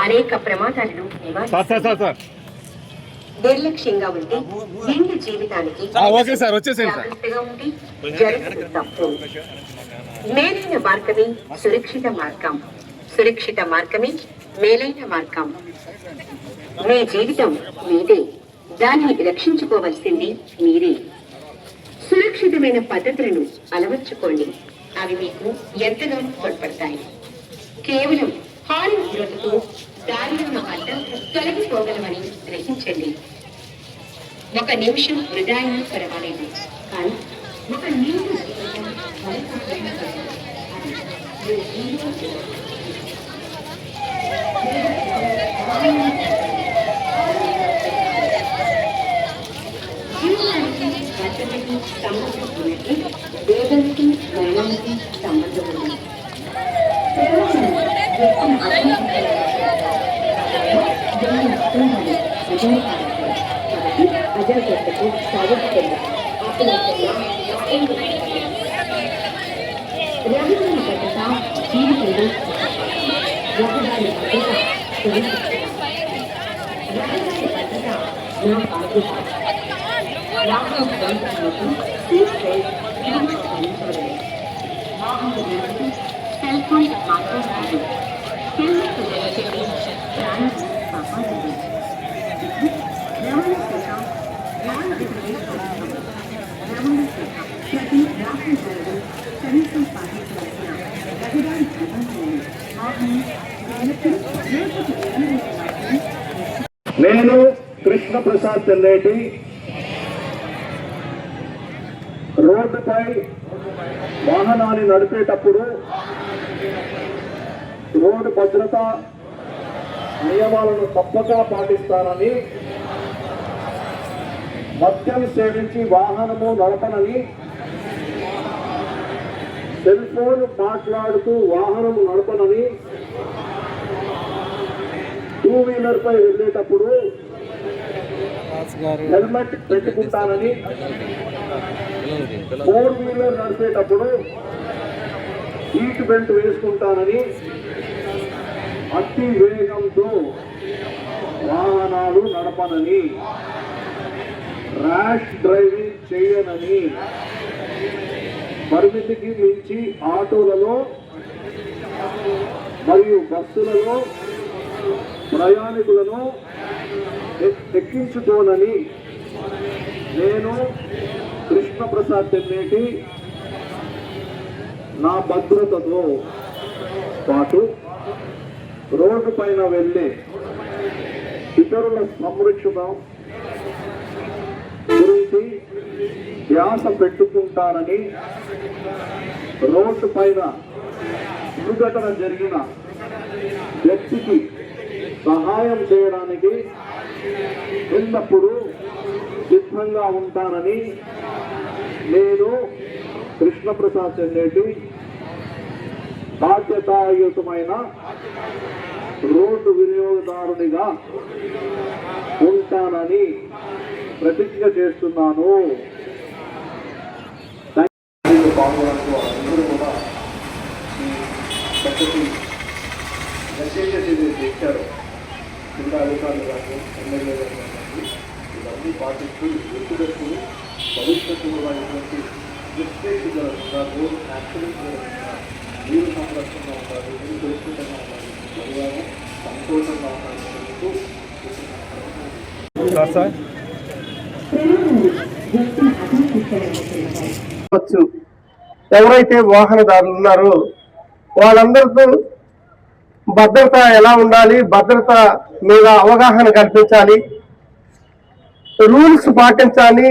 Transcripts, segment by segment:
అనేక ప్రమాదాలను. నిర్లక్ష్యంగా ఉంటే నిండు జీవితానికి తప్పు మేలైన మార్గమే సురక్షిత మార్గం. సురక్షిత మార్గమే మేలైన మార్గం. మీ జీవితం మీదే. దానిని రక్షించుకోవలసింది మీరే. సురక్షితమైన పద్ధతులను అలవర్చుకోండి. అవి మీకు ఎంతగా తోడ్పడతాయి. కేవలం హారన్ బ్రతుకు దారిలో ఉన్న అడ్డం తొలగిపోగలమని గ్రహించండి. ఒక నిమిషం వృధా అయినా పర్వాలేదు కానీ ఒక నిమిషం జీవితం అజాగ్రత్తకు సాగుతుంది రహస్య భద్రత జీవితంలో రహదారి భద్రత భద్రత నా బాధ్యత సీట్ బెల్ట్ వాహనం సెల్ ఫోన్ మాట్లాడాలి హెల్మెట్ ధరించండి కాపాడండి నేను కృష్ణ ప్రసాద్ తెల్లేటి. రోడ్డుపై వాహనాన్ని నడిపేటప్పుడు రోడ్డు భద్రత నియమాలను తప్పక పాటిస్తానని మద్యం సేవించి వాహనము నడపనని సెల్ ఫోన్ మాట్లాడుతూ వాహనం నడపనని టూ వీలర్ పై వెళ్ళేటప్పుడు హెల్మెట్ పెట్టుకుంటానని ఫోర్ వీలర్ నడిపేటప్పుడు సీట్ బెల్ట్ వేసుకుంటానని అతి వేగంతో వాహనాలు నడపనని ర్యాష్ డ్రైవింగ్ చేయనని పరిమితికి మించి ఆటోలలో మరియు బస్సులలో ప్రయాణికులను ఎక్- ఎక్కించుకోనని నేను కృష్ణప్రసాద్ తెన్నేటి నా భద్రతతో పాటు రోడ్డు పైన వెళ్ళే ఇతరుల సంరక్షణ గురించి ధ్యాస పెట్టుకుంటానని రోడ్డు పైన దుర్ఘటన జరిగిన వ్యక్తికి సహాయం చేయడానికి ఎల్లప్పుడూ సిద్ధంగా ఉంటానని నేను కృష్ణప్రసాద్ చెన్నేటి బాధ్యతాయుతమైన రోడ్డు వినియోగదారునిగా ఉంటానని ప్రతిజ్ఞ చేస్తున్నాను. పాల్గొనడంతో అందరూ కూడా ఈ చక్కటి మెసేజెస్ ఏదైతే ఇచ్చారో అధికారులు కానీ ఎమ్మెల్యే కానీ ఇవన్నీ పాటిస్తూ గుర్తుపెట్టుకుని భవిష్యత్తు ఇటువంటి యాక్సిడెంట్ మీరు సంరక్షణగా ఉంటారు మీరు సురక్షితంగా ఉంటారు పరివారం సంతోషంగా ఉంటారు సార్ సార్. ఎవరైతే వాహనదారులు ఉన్నారో వాళ్ళందరితో భద్రత ఎలా ఉండాలి భద్రత మీద అవగాహన కల్పించాలి రూల్స్ పాటించాలి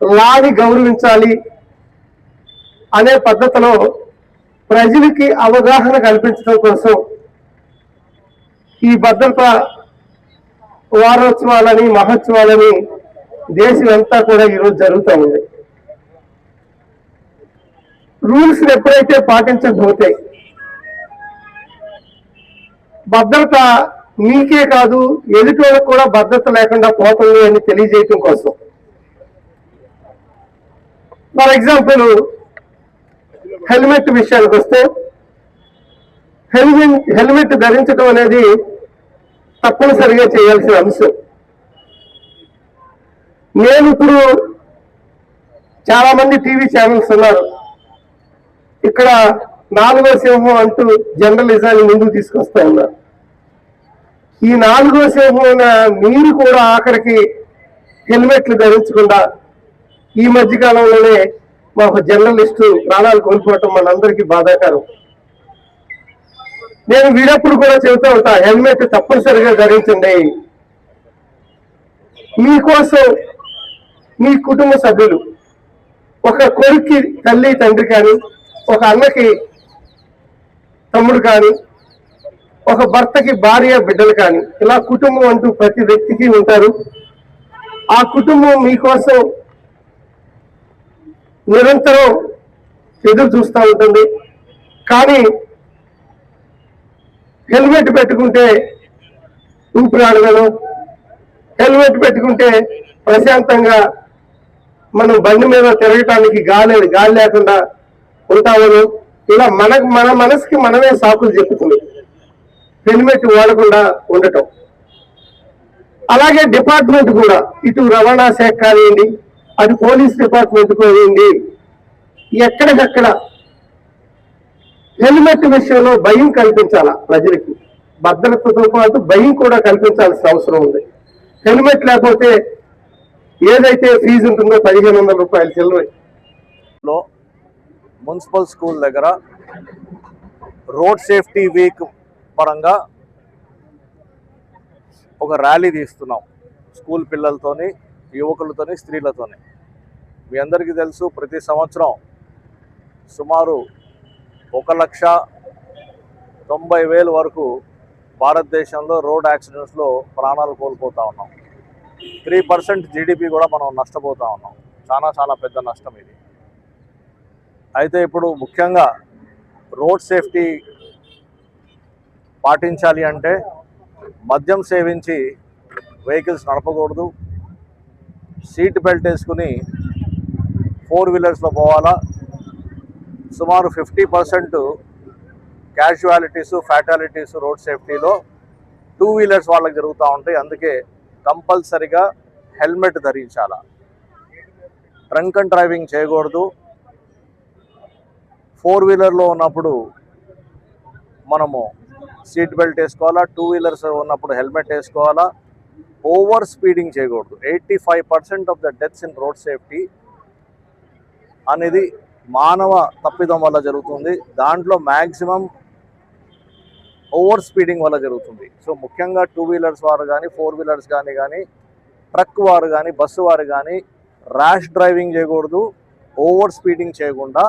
లాని గౌరవించాలి అనే పద్ధతిలో ప్రజలకి అవగాహన కల్పించడం కోసం ఈ భద్రత వారోత్సవాలని మహోత్సవాలని దేశం అంతా కూడా ఈరోజు జరుగుతూ ఉంది. రూల్స్ ఎప్పుడైతే పాటించకపోతే భద్రత మీకే కాదు ఎదుటోళ్ళకు కూడా భద్రత లేకుండా పోతుంది అని తెలియజేయటం కోసం. ఫర్ ఎగ్జాంపుల్ హెల్మెట్ విషయానికి వస్తే హెల్మెట్ హెల్మెట్ ధరించడం అనేది తప్పనిసరిగా చేయాల్సిన అంశం. నేను ఇప్పుడు చాలా మంది టీవీ ఛానల్స్ ఉన్నారు. ఇక్కడ నాలుగో సింహం అంటూ జర్నలిజాన్ని ముందుకు తీసుకొస్తా ఉన్నారు. ఈ నాలుగో సింహం మీరు కూడా ఆఖరికి హెల్మెట్లు ధరించకుండా ఈ మధ్య కాలంలోనే మా ఒక జర్నలిస్టు ప్రాణాలు కోల్పోవటం మనందరికీ బాధాకరం. నేను వీడప్పుడు కూడా చెబుతూ ఉంటా హెల్మెట్ తప్పనిసరిగా ధరించండి. మీకోసం మీ కుటుంబ సభ్యులు. ఒక కొడుక్కి తల్లి తండ్రి కానీ ఒక అన్నకి తమ్ముడు కానీ ఒక భర్తకి భార్య బిడ్డలు కానీ ఇలా కుటుంబం అంటూ ప్రతి వ్యక్తికి ఉంటారు. ఆ కుటుంబం మీకోసం నిరంతరం ఎదురు చూస్తూ ఉంటుంది. కానీ హెల్మెట్ పెట్టుకుంటే ఊపిరాడగలం. హెల్మెట్ పెట్టుకుంటే ప్రశాంతంగా మనం బండి మీద తిరగటానికి గాలి గాలి లేకుండా ఉంటామని ఇలా మన మన మనసుకి మనమే సాకులు చెప్పుకుని హెల్మెట్ వాడకుండా ఉండటం. అలాగే డిపార్ట్మెంట్ కూడా ఇటు రవాణా శాఖ కానివ్వండి అటు పోలీస్ డిపార్ట్మెంట్ కానివ్వండి ఎక్కడికక్కడ హెల్మెట్ విషయంలో భయం కల్పించాలా ప్రజలకి? భద్రతతో పాటు భయం కూడా కల్పించాల్సిన అవసరం ఉంది. హెల్మెట్ లేకపోతే ఏదైతే ఫీజు ఉంటుందో పదిహేను వందల రూపాయలు చిల్లరలో మున్సిపల్ స్కూల్ దగ్గర రోడ్ సేఫ్టీ వీక్ పరంగా ఒక ర్యాలీ తీస్తున్నాం. స్కూల్ పిల్లలతోని యువకులతోని స్త్రీలతోని. మీ అందరికీ తెలుసు ప్రతి సంవత్సరం సుమారు ఒక లక్ష తొంభై వేల వరకు భారతదేశంలో రోడ్ యాక్సిడెంట్స్లో ప్రాణాలు కోల్పోతూ ఉన్నాం. త్రీ పర్సెంట్ జీడిపి కూడా మనం నష్టపోతా ఉన్నాం. చాలా చాలా పెద్ద నష్టం ఇది. అయితే ఇప్పుడు ముఖ్యంగా రోడ్ సేఫ్టీ పాటించాలి అంటే మద్యం సేవించి వెహికల్స్ నడపకూడదు. సీట్ బెల్ట్ వేసుకుని ఫోర్ వీలర్స్లో పోవాలా? సుమారు fifty percent casualties fatalities road సేఫ్టీలో two wheelers వాళ్ళకి జరుగుతూ ఉంటాయి. అందుకే కంపల్సరిగా హెల్మెట్ ధరించాలా? డ్రంక్ అండ్ డ్రైవింగ్ చేయకూడదు. ఫోర్ వీలర్లో ఉన్నప్పుడు మనము సీట్ బెల్ట్ వేసుకోవాలా టూ వీలర్స్ ఉన్నప్పుడు హెల్మెట్ వేసుకోవాలా. ఓవర్ స్పీడింగ్ చేయకూడదు. Eighty five percent of the deaths in road safety అనేది మానవ తప్పిదం వల్ల జరుగుతుంది. దాంట్లో మ్యాక్సిమం ఓవర్ స్పీడింగ్ వల్ల జరుగుతుంది. సో ముఖ్యంగా టూ వీలర్స్ వారు కానీ ఫోర్ వీలర్స్ కానీ కానీ ట్రక్ వారు కానీ బస్సు వారు కానీ ర్యాష్ డ్రైవింగ్ చేయకూడదు ఓవర్ స్పీడింగ్ చేయకుండా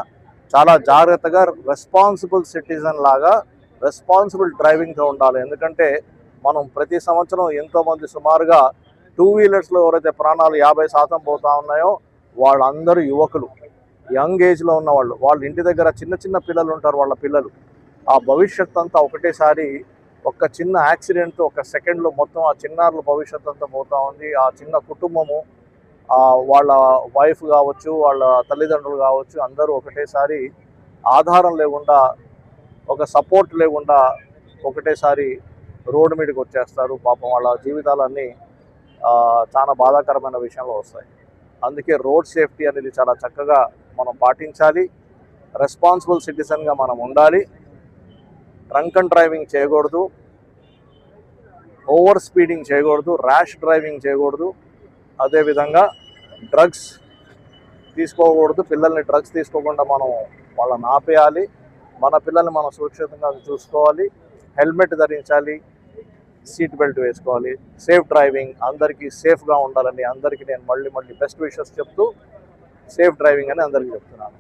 చాలా జాగ్రత్తగా రెస్పాన్సిబుల్ సిటిజన్ లాగా రెస్పాన్సిబుల్ డ్రైవింగ్తో ఉండాలి. ఎందుకంటే మనం ప్రతి సంవత్సరం ఎంతోమంది సుమారుగా టూ వీలర్స్లో ఎవరైతే ప్రాణాలు యాభై శాతం పోతా ఉన్నాయో వాళ్ళందరూ యువకులు. యంగ్ ఏజ్లో ఉన్న వాళ్ళు వాళ్ళ ఇంటి దగ్గర చిన్న చిన్న పిల్లలు ఉంటారు వాళ్ళ పిల్లలు. ఆ భవిష్యత్ అంతా ఒకటేసారి ఒక చిన్న యాక్సిడెంట్ ఒక సెకండ్లో మొత్తం ఆ చిన్నారుల భవిష్యత్ అంతా పోతా ఉంది. ఆ చిన్న కుటుంబము వాళ్ళ వైఫ్ కావచ్చు వాళ్ళ తల్లిదండ్రులు కావచ్చు అందరూ ఒకటేసారి ఆధారం లేకుండా ఒక సపోర్ట్ లేకుండా ఒకటేసారి రోడ్డు మీదకి వచ్చేస్తారు. పాపం వాళ్ళ జీవితాలన్నీ చాలా బాధాకరమైన విషయంలో వస్తాయి. అందుకే రోడ్ సేఫ్టీ అనేది చాలా చక్కగా మనం పాటించాలి. రెస్పాన్సిబుల్ సిటిజన్గా మనం ఉండాలి. డ్రంక్ అండ్ డ్రైవింగ్ చేయకూడదు. ఓవర్ స్పీడింగ్ చేయకూడదు. ర్యాష్ డ్రైవింగ్ చేయకూడదు. అదేవిధంగా డ్రగ్స్ తీసుకోకూడదు. పిల్లల్ని డ్రగ్స్ తీసుకోకుండా మనం వాళ్ళని ఆపేయాలి. మన పిల్లల్ని మనం సురక్షితంగా చూసుకోవాలి. హెల్మెట్ ధరించాలి. సీట్ బెల్ట్ వేసుకోవాలి. సేఫ్ డ్రైవింగ్ అందరికీ సేఫ్గా ఉండాలని అందరికీ నేను మళ్ళీ మళ్ళీ బెస్ట్ విషెస్ చెప్తూ సేఫ్ డ్రైవింగ్ అని అందరికీ చెప్తున్నాను.